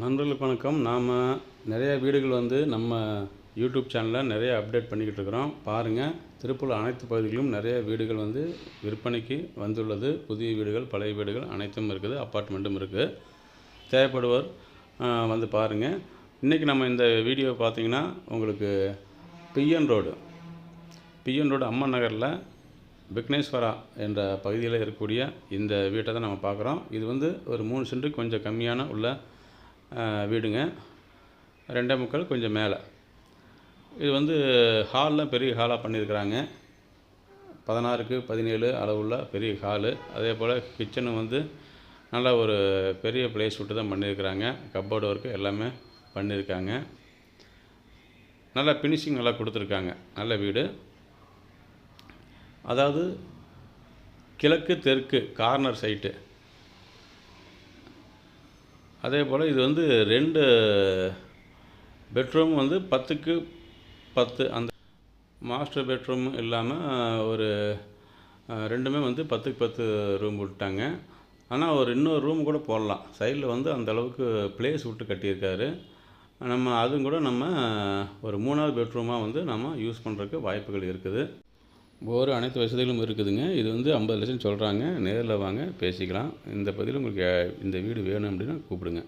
நண்பர்களுக்கு வணக்கம். நாம் நிறைய வீடுகள் வந்து நம்ம யூடியூப் சேனலில் நிறைய அப்டேட் பண்ணிக்கிட்டு இருக்கிறோம். பாருங்கள் திருப்பூர் அனைத்து பகுதிகளிலும் நிறைய வீடுகள் வந்து விற்பனைக்கு வந்துள்ளது. புதிய வீடுகள் பழைய வீடுகள் அனைத்தும் இருக்குது அப்பார்ட்மெண்ட்டும் இருக்குது. தேவைப்படுவோர் வந்து பாருங்கள் இன்றைக்கி நம்ம இந்த வீடியோ பார்த்தீங்கன்னா உங்களுக்கு PN road. PN road Amman நகரில் விக்னேஸ்வரா என்ற பகுதியில் இருக்கக்கூடிய இந்த வீட்டை தான் நம்ம பார்க்குறோம். இது வந்து ஒரு மூணு சென்று கொஞ்சம் கம்மியான உள்ள வீடுங்க. ரெண்டே முக்கால் கொஞ்சம் மேலே. இது வந்து ஹால்லாம் பெரிய ஹாலாக பண்ணியிருக்கிறாங்க. பதினாறுக்கு பதினேழு அளவுள்ள பெரிய ஹாலு. அதே போல் கிச்சனும் வந்து நல்ல ஒரு பெரிய பிளேஸ் விட்டு தான் பண்ணியிருக்கிறாங்க. கப்போர்டு ஒர்க்கு எல்லாமே பண்ணியிருக்காங்க. நல்லா ஃபினிஷிங் நல்லா கொடுத்துருக்காங்க. நல்ல வீடு. அதாவது கிழக்கு தெற்கு கார்னர் சைட்டு அதே போல் இது வந்து ரெண்டு பெட்ரூம் வந்து பத்துக்கு பத்து அந்த மாஸ்டர் பெட்ரூம் இல்லாமல் ஒரு ரெண்டுமே வந்து பத்துக்கு பத்து ரூம் விட்டாங்க. ஆனால் ஒரு இன்னொரு ரூம் கூட போடலாம். சைடில் வந்து அந்த அளவுக்கு பிளேஸ் விட்டு கட்டியிருக்காரு. நம்ம அதுவும் கூட நம்ம ஒரு மூணாவது பெட்ரூமாக வந்து நம்ம யூஸ் பண்ணுறதுக்கு வாய்ப்புகள் இருக்குது. போர் அனைத்து வசதிகளும் இருக்குதுங்க. இது வந்து ஐம்பது லட்சம் சொல்கிறாங்க நேரில் வாங்க பேசிக்கலாம். இந்த பதில் உங்களுக்கு இந்த வீடு வேணும் அப்படின்னா கூப்பிடுங்க.